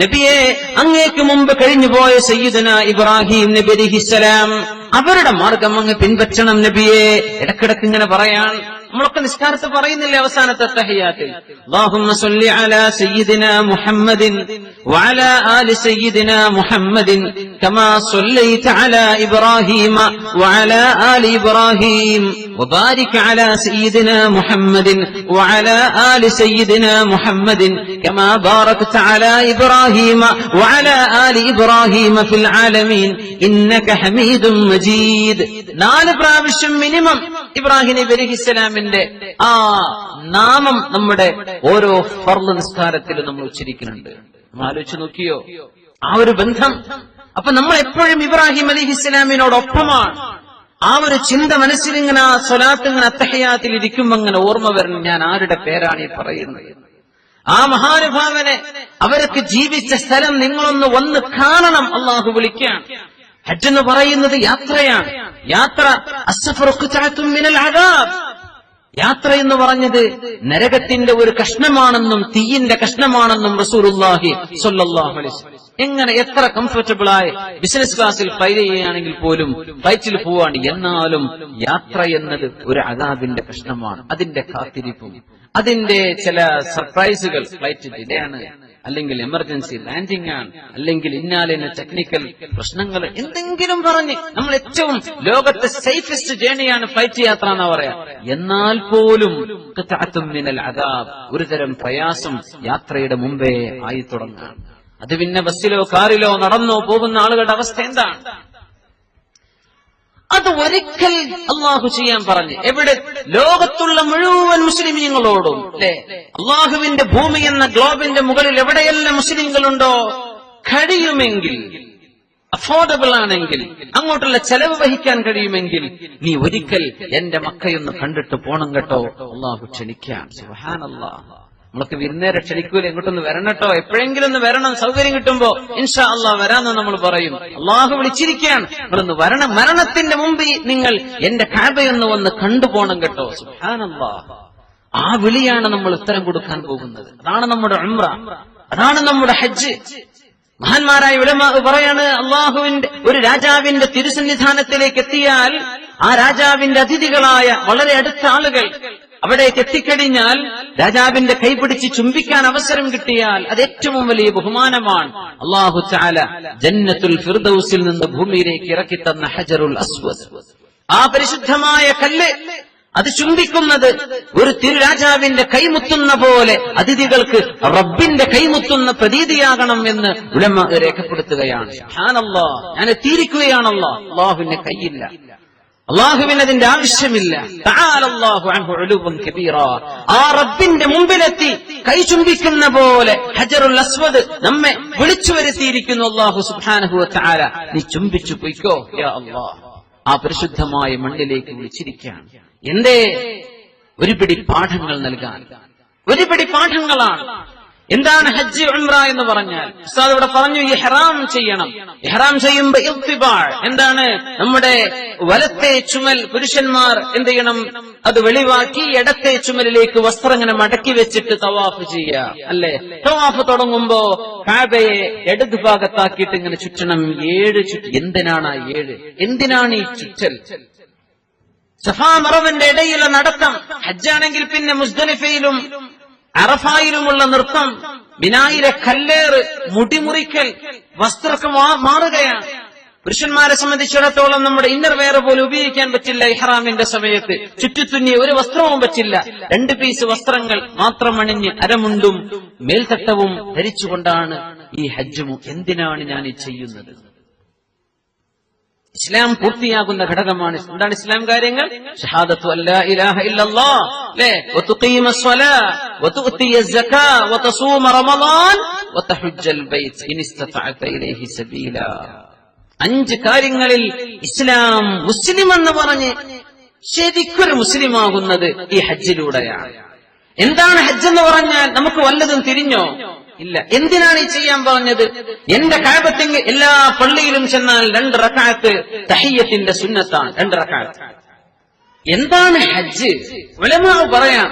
നബിയെ അങ്ങേക്ക് മുമ്പ് കഴിഞ്ഞുപോയ സയ്യിദന ഇബ്രാഹിം നബി അലിഹിസ്സലാം. അവരുടെ മാർഗം അങ്ങ് പിൻപറ്റണം നബിയെ. ഇടക്കിടക്ക് ഇങ്ങനെ പറയാൻ നമ്മളൊക്കെ നിസ്കാരത്ത് പറയുന്നില്ലേ അവസാനത്തെ തഹയ്യാത്തിൽ اللهم صل على سيدنا محمد وعلى آل سيدنا محمد كما صليت على إبراهيم وعلى آل إبراهيم وبارك على سيدنا محمد وعلى آل سيدنا محمد كما باركت على إبراهيم وعلى آل إبراهيم في العالمين إنك حميد مجيد നാല് പ്രാവശ്യം മിനിമം ഇബ്രാഹിം നബി അലഹിസ്സലാമിന്റെ ആ നാമം നമ്മുടെ ഓരോ ഫർദ് നിസ്കാരത്തിലും നമ്മൾ ഉച്ചരിക്കുന്നുണ്ട്. നമ്മൾ ആലോചിച്ച് നോക്കിയോ? ആ ഒരു ബന്ധം. അപ്പൊ നമ്മൾ എപ്പോഴും ഇബ്രാഹിം അലിഹിസ്സലാമിനോടൊപ്പമാണ് ആ ഒരു ചിന്ത മനസ്സിലിങ്ങനെ ആ സ്വലാത്ത് ഇങ്ങനെ അത്തഹയാത്തിൽ ഇരിക്കുമ്പോ അങ്ങനെ ഓർമ്മ വരണം ഞാൻ ആരുടെ പേരാണ് ഈ പറയുന്നത്? ആ മഹാനുഭാവനെ അവർക്ക് ജീവിച്ച സ്ഥലം നിങ്ങളൊന്ന് വന്ന് കാണണം അള്ളാഹു വിളിക്കാൻ. ഹജ്ജ് എന്ന് പറയുന്നത് യാത്രയാണ്. യാത്ര മിനൽ അദാബ്. യാത്ര എന്ന് പറഞ്ഞത് നരകത്തിന്റെ ഒരു കഷ്ണമാണെന്നും തീയിന്റെ കഷ്ണമാണെന്നും വസല്ലം. എങ്ങനെ എത്ര കംഫർട്ടബിൾ ആയി ബിസിനസ് ക്ലാസ്സിൽ ഫ്ലൈറ്റ് ചെയ്യുകയാണെങ്കിൽ പോലും ഫ്ലൈറ്റിൽ പോവാണ്. എന്നാലും യാത്ര എന്നത് ഒരു അതാബിന്റെ കഷ്ണമാണ്. അതിന്റെ കാത്തിരിപ്പും. അതിന്റെ ചില സർപ്രൈസുകൾ ഫ്ലൈറ്റ് ഇടയാണ്. അല്ലെങ്കിൽ എമർജൻസി ലാൻഡിംഗ് ആണ് അല്ലെങ്കിൽ ഇന്നാലിന് ടെക്നിക്കൽ പ്രശ്നങ്ങൾ എന്തെങ്കിലും പറഞ്ഞ് നമ്മൾ ഏറ്റവും ലോകത്തെ സേഫസ്റ്റ് ജേണിയാണ് ഫ്ലൈറ്റ് യാത്ര എന്ന് പറയാ. എന്നാൽ പോലും മിനൽ ഒരുതരം പ്രയാസം യാത്രയുടെ മുമ്പേ ആയി തുടങ്ങാം. അത് പിന്നെ ബസ്സിലോ കാറിലോ നടന്നോ പോകുന്ന ആളുകളുടെ അവസ്ഥ എന്താണ്? അത് ഒരിക്കൽ അള്ളാഹു ചെയ്യാൻ പറഞ്ഞു. എവിടെ? ലോകത്തുള്ള മുഴുവൻ മുസ്ലിമീങ്ങളോടും. അല്ലെ? അള്ളാഹുവിന്റെ ഭൂമി എന്ന ഗ്ലോബിന്റെ മുകളിൽ എവിടെയെല്ലാം മുസ്ലിങ്ങളുണ്ടോ? കഴിയുമെങ്കിൽ അഫോർഡബിൾ ആണെങ്കിൽ അങ്ങോട്ടുള്ള ചെലവ് വഹിക്കാൻ കഴിയുമെങ്കിൽ നീ ഒരിക്കൽ എന്റെ മക്കയൊന്ന് കണ്ടിട്ട് പോണം കേട്ടോ. അള്ളാഹു ക്ഷണിക്കാം. സുഹാനല്ലാ നമ്മളൊക്കെ വിരുന്നേരെ ക്ഷണിക്കൂല ഇങ്ങോട്ടൊന്ന് വരണട്ടോ. എപ്പോഴെങ്കിലും ഒന്ന് വരണം സൗകര്യം കിട്ടുമ്പോ ഇൻഷാ അള്ളാ വരാന്ന് നമ്മൾ പറയും. അള്ളാഹു വിളിച്ചിരിക്കുകയാണ്. നിങ്ങളൊന്ന് വരണം. മരണത്തിന്റെ മുമ്പ് നിങ്ങൾ എന്റെ കാബയൊന്ന് വന്ന് കണ്ടുപോണം കേട്ടോ. ആ വിളിയാണ് നമ്മൾ ഉത്തരം കൊടുക്കാൻ പോകുന്നത്. അതാണ് നമ്മുടെ ഉംറ. അതാണ് നമ്മുടെ ഹജ്ജ്. മഹാന്മാരായ ഉലമ പറയാണ് അള്ളാഹുവിന്റെ ഒരു രാജാവിന്റെ തിരുസന്നിധാനത്തിലേക്ക് എത്തിയാൽ ആ രാജാവിന്റെ അതിഥികളായ വളരെ അടുത്ത ആളുകൾ അവിടേക്ക് എത്തിക്കഴിഞ്ഞാൽ രാജാവിന്റെ കൈപിടിച്ച് ചുംബിക്കാൻ അവസരം കിട്ടിയാൽ അത് ഏറ്റവും വലിയ ബഹുമാനമാണ്. അള്ളാഹു ചാല ജന്നത്തുൽ ഫിർദൌസിൽ നിന്ന് ഭൂമിയിലേക്ക് ഇറക്കി തന്ന ഹജറുൽ അസ്വസ് ആ പരിശുദ്ധമായ കല്ല് അത് ചുംബിക്കുന്നത് ഒരു തിരുരാജാവിന്റെ കൈമുത്തുന്ന പോലെ അതിഥികൾക്ക് റബ്ബിന്റെ കൈമുത്തുന്ന പ്രതീതിയാകണം എന്ന് ഉലമ രേഖപ്പെടുത്തുകയാണ്. ഞാൻ എത്തിയിരിക്കുകയാണല്ലോ. അള്ളാഹുവിന്റെ കൈയില്ല അള്ളാഹുവിന് അതിന്റെ ആവശ്യമില്ല. ആ റബ്ബിന്റെ മുമ്പിലെത്തി കൈ ചുംബിക്കുന്ന പോലെ ഹജറുൽ അസ്വദ് നമ്മെ വിളിച്ചു വരുത്തിയിരിക്കുന്നു അള്ളാഹു സുബ്ഹാനഹു താര നീ ചുംബിച്ചു പൊയ്ക്കോ അല്ലാഹ് ആ പരിശുദ്ധമായ മണ്ണിലേക്ക് വിളിച്ചിരിക്കുകയാണ്. എന്തേ? ഒരു പിടി പാഠങ്ങൾ നൽകാൻ. ഒരു പിടി പാഠങ്ങളാണ്. എന്താണ് ഹജ്ജ് ഉംറ എന്ന് പറഞ്ഞാൽ? ഉസ്താദ് ഇവിടെ പറഞ്ഞു ഇഹ്റാം ചെയ്യണം. ഇഹ്റാം ചെയ്യുമ്പോ ഇർത്തിബാൾ എന്താണ്? നമ്മുടെ വലത്തെ ചുമൽ പുരുഷന്മാർ എന്ത് ചെയ്യണം? അത് വെളിവാക്കി ഇടത്തെ ചുമലിലേക്ക് വസ്ത്രം ഇങ്ങനെ മടക്കി വെച്ചിട്ട് തവാഫ് ചെയ്യുക അല്ലെ? തവാഫ് തുടങ്ങുമ്പോ കാബയെ ഇടത് ഭാഗത്താക്കിയിട്ട് ഇങ്ങനെ ചുറ്റണം. ഏഴ് ചുറ്റ് എന്തിനാണ് ആ ഏഴ്? എന്തിനാണ് ഈ ചുറ്റൽ? സഫാ മറവിന്റെ ഇടയിലെ നടത്തം. ഹജ്ജാണെങ്കിൽ പിന്നെ മുസ്ദലിഫയിലും അറഫായിലുമുള്ള നൃത്തം ബിനായിലെ കല്ലേറ് മുടിമുറിക്കൽ വസ്ത്രമൊക്കെ മാറുകയാണ്. പുരുഷന്മാരെ സംബന്ധിച്ചിടത്തോളം നമ്മുടെ ഇന്നർ വേറെ പോലും ഉപയോഗിക്കാൻ പറ്റില്ല ഇഹ്റാമിന്റെ സമയത്ത്. ചുറ്റിത്തുന്നിയ ഒരു വസ്ത്രവും പറ്റില്ല. രണ്ട് പീസ് വസ്ത്രങ്ങൾ മാത്രം അണിഞ്ഞ് അരമുണ്ടും മേൽത്തട്ടവും ധരിച്ചുകൊണ്ടാണ് ഈ ഹജ്ജും എന്തിനാണ് ഞാൻ ഈ ചെയ്യുന്നത്? ഇസ്ലാം പൂർത്തിയാകുന്ന ഘടകമാണ്. എന്താണ് ഇസ്ലാം കാര്യങ്ങൾ? ഷഹാദത്തു വതസൂമ വതഹജ്ജൽ ഇലൈഹി സബീല. അഞ്ച് കാര്യങ്ങളിൽ ഇസ്ലാം മുസ്ലിം എന്ന് പറഞ്ഞ് ശരിക്കൊരു മുസ്ലിമാകുന്നത് ഈ ഹജ്ജിലൂടെയാണ്. എന്താണ് ഹജ്ജ് എന്ന് പറഞ്ഞാൽ നമുക്ക് വല്ലതും തിരിഞ്ഞോ? ഇല്ല. എന്തിനാണ് ഈ ചെയ്യാൻ പറഞ്ഞത്? എന്റെ കാബത്തെങ്കിൽ എല്ലാ പള്ളിയിലും ചെന്നാൽ രണ്ട് റക്കാത്ത് തഹയ്യത്തിന്റെ സുന്നത്താണ്. രണ്ട് റക്കാത്ത്. എന്താണ് ഹജ്ജ്? ഉലമാവ് പറയാം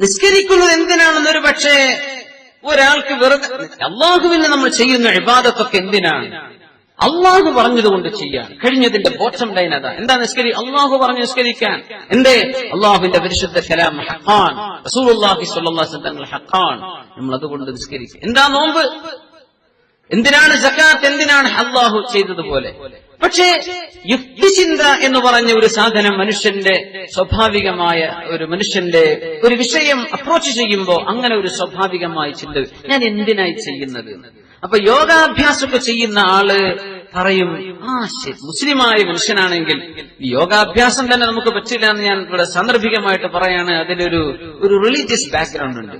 നിസ്കരിക്കുന്നത് എന്തിനാണെന്നൊരു പക്ഷേ ഒരാൾക്ക് വെറുതെ അള്ളാഹുവിന് നമ്മൾ ചെയ്യുന്ന ഇബാദത്തൊക്കെ എന്തിനാണ്? അള്ളാഹു പറഞ്ഞതുകൊണ്ട് ചെയ്യാൻ. കഴിഞ്ഞതിന്റെ ബോട്ടം ലൈൻ അതാ. എന്താ നിസ്കരി? അള്ളാഹു പറഞ്ഞു നിസ്കരിക്കാൻ. എന്തേ? അള്ളാഹുവിന്റെ പരിശുദ്ധ കലാം ഹഖാൻ. റസൂലുള്ളാഹി ഹഖാൻ. നമ്മൾ അതുകൊണ്ട് നിസ്കരിക്കുക എന്താ നോമ്പ്? എന്തിനാണ് ജക്കാത്ത് എന്തിനാണ് അള്ളാഹു ചെയ്തതുപോലെ? പക്ഷേ യുക്തിചിന്ത എന്ന് പറഞ്ഞ ഒരു സാധനം മനുഷ്യന്റെ സ്വാഭാവികമായ ഒരു മനുഷ്യന്റെ ഒരു വിഷയം അപ്രോച്ച് ചെയ്യുമ്പോൾ അങ്ങനെ ഒരു സ്വാഭാവികമായ ചിന്ത ഞാൻ എന്തിനായി ചെയ്യുന്നത്? അപ്പൊ യോഗാഭ്യാസമൊക്കെ ചെയ്യുന്ന ആൾ പറയും ആ ശരി മുസ്ലിമായ മനുഷ്യനാണെങ്കിൽ യോഗാഭ്യാസം തന്നെ നമുക്ക് പറ്റില്ല എന്ന് ഞാൻ ഇവിടെ സാന്ദർഭികമായിട്ട് പറയാണ്. അതിലൊരു ഒരു റിലീജിയസ് ബാക്ക്ഗ്രൗണ്ട് ഉണ്ട്.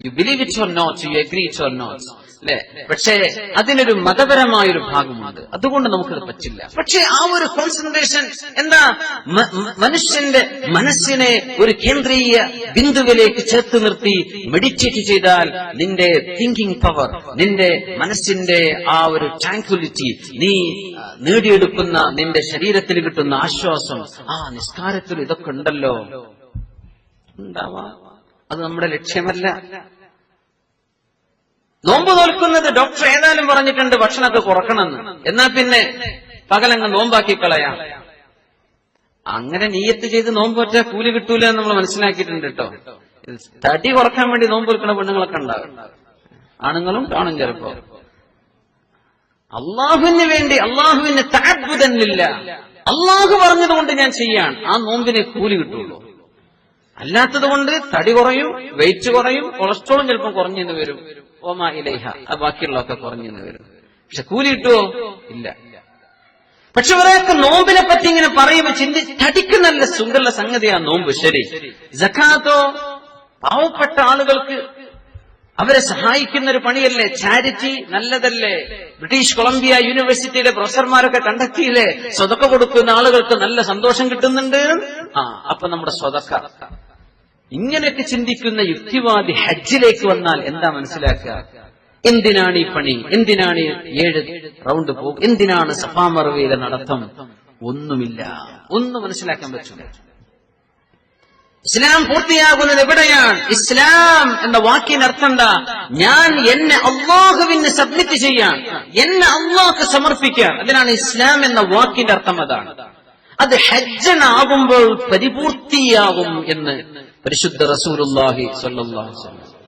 You believe it or not you agree it or not അല്ലെ പക്ഷേ അതിനൊരു മതപരമായ ഒരു ഭാഗമുണ്ട്. അതുകൊണ്ട് നമുക്കത് പറ്റില്ല. പക്ഷേ ആ ഒരു കോൺസെൻട്രേഷൻ എന്താ? മനുഷ്യന്റെ മനസ്സിനെ ഒരു കേന്ദ്രീയ ബിന്ദുവിലേക്ക് ചേർത്ത് നിർത്തി മെഡിറ്റേറ്റ് ചെയ്താൽ നിന്റെ തിങ്കിങ് പവർ നിന്റെ മനസ്സിന്റെ ആ ഒരു ട്രാങ്ക്വിലിറ്റി നീ നേടിയെടുക്കുന്ന നിന്റെ ശരീരത്തിൽ കിട്ടുന്ന ആശ്വാസം ആ നിസ്കാരത്തിൽ ഇതൊക്കെ ഉണ്ടല്ലോ. അത് നമ്മുടെ ലക്ഷ്യമല്ല. നോമ്പ് തോൽക്കുന്നത് ഡോക്ടർ ഏതായാലും പറഞ്ഞിട്ടുണ്ട് ഭക്ഷണമൊക്കെ കുറക്കണമെന്ന്. എന്നാൽ പിന്നെ പകലങ്ങ് നോമ്പാക്കി കളയാം. അങ്ങനെ നീയത്ത് ചെയ്ത് നോമ്പ് പറ്റാ കൂലി കിട്ടൂല എന്ന് നമ്മൾ മനസ്സിലാക്കിയിട്ടുണ്ട് കേട്ടോ. തടി കുറയ്ക്കാൻ വേണ്ടി നോമ്പ് വെക്കുന്ന പെണ്ണുങ്ങളൊക്കെ ഉണ്ടാവും ആണുങ്ങളും കാണും ചെറുപ്പം അള്ളാഹുവിന് വേണ്ടി അള്ളാഹുവിന് താത്ഭുതന്നില്ല അള്ളാഹു പറഞ്ഞതുകൊണ്ട് ഞാൻ ചെയ്യാൻ ആ നോമ്പിനെ കൂലി കിട്ടുള്ളൂ. അല്ലാത്തത് കൊണ്ട് തടി കുറയും വെയിറ്റ് കുറയും കൊളസ്ട്രോളും ചിലപ്പോൾ കുറഞ്ഞെന്ന് വരും. ഓമാ ഇലൈഹ. ആ ബാക്കിയുള്ളതൊക്കെ കുറഞ്ഞെന്ന് വരും പക്ഷെ കൂലി കിട്ടുമോ ഇല്ല. പക്ഷെ ഒരാൾക്ക് നോമ്പിനെ പറ്റി ഇങ്ങനെ പറയുമ്പോൾ ചിന്തി നല്ല സുഖമുള്ള സംഗതിയാ നോമ്പ്. ശരി. ജക്കാത്തോ? പാവപ്പെട്ട ആളുകൾക്ക് അവരെ സഹായിക്കുന്ന ഒരു പണിയല്ലേ? ചാരിറ്റി നല്ലതല്ലേ? ബ്രിട്ടീഷ് കൊളംബിയ യൂണിവേഴ്സിറ്റിയിലെ പ്രൊഫസർമാരൊക്കെ കണ്ടെത്തിയില്ലേ? സ്വതക്ക കൊടുക്കുന്ന ആളുകൾക്ക് നല്ല സന്തോഷം കിട്ടുന്നുണ്ട്. ആ അപ്പൊ നമ്മുടെ സ്വതക്ക. ഇങ്ങനെയൊക്കെ ചിന്തിക്കുന്ന യുക്തിവാദി ഹജ്ജിലേക്ക് വന്നാൽ എന്താ മനസ്സിലാക്കുക? എന്തിനാണ് ഈ പണി? എന്തിനാണ് ഏഴ് റൗണ്ട് പോകും എന്തിനാണ് സഫാമറവയിലെ നടത്തം? ഒന്നുമില്ല. ഒന്നും മനസ്സിലാക്കാൻ പറ്റില്ല ഇസ്ലാം പൂർത്തിയാകുന്നത് എവിടെയാണ്? ഇസ്ലാം എന്ന വാക്കിന് അർത്ഥം എന്താ ഞാൻ എന്നെ അള്ളാഹുവിന് സബ്മിറ്റ് ചെയ്യാൻ എന്നെ അള്ളാഹ് സമർപ്പിക്കാൻ. അതിനാണ് ഇസ്ലാം എന്ന വാക്കിന്റെ അർത്ഥം അതാണ്. അത് ഹജ്ജനാകുമ്പോൾ പരിപൂർത്തിയാകും എന്ന് പരിശുദ്ധ അലൈഹി വസല്ലം.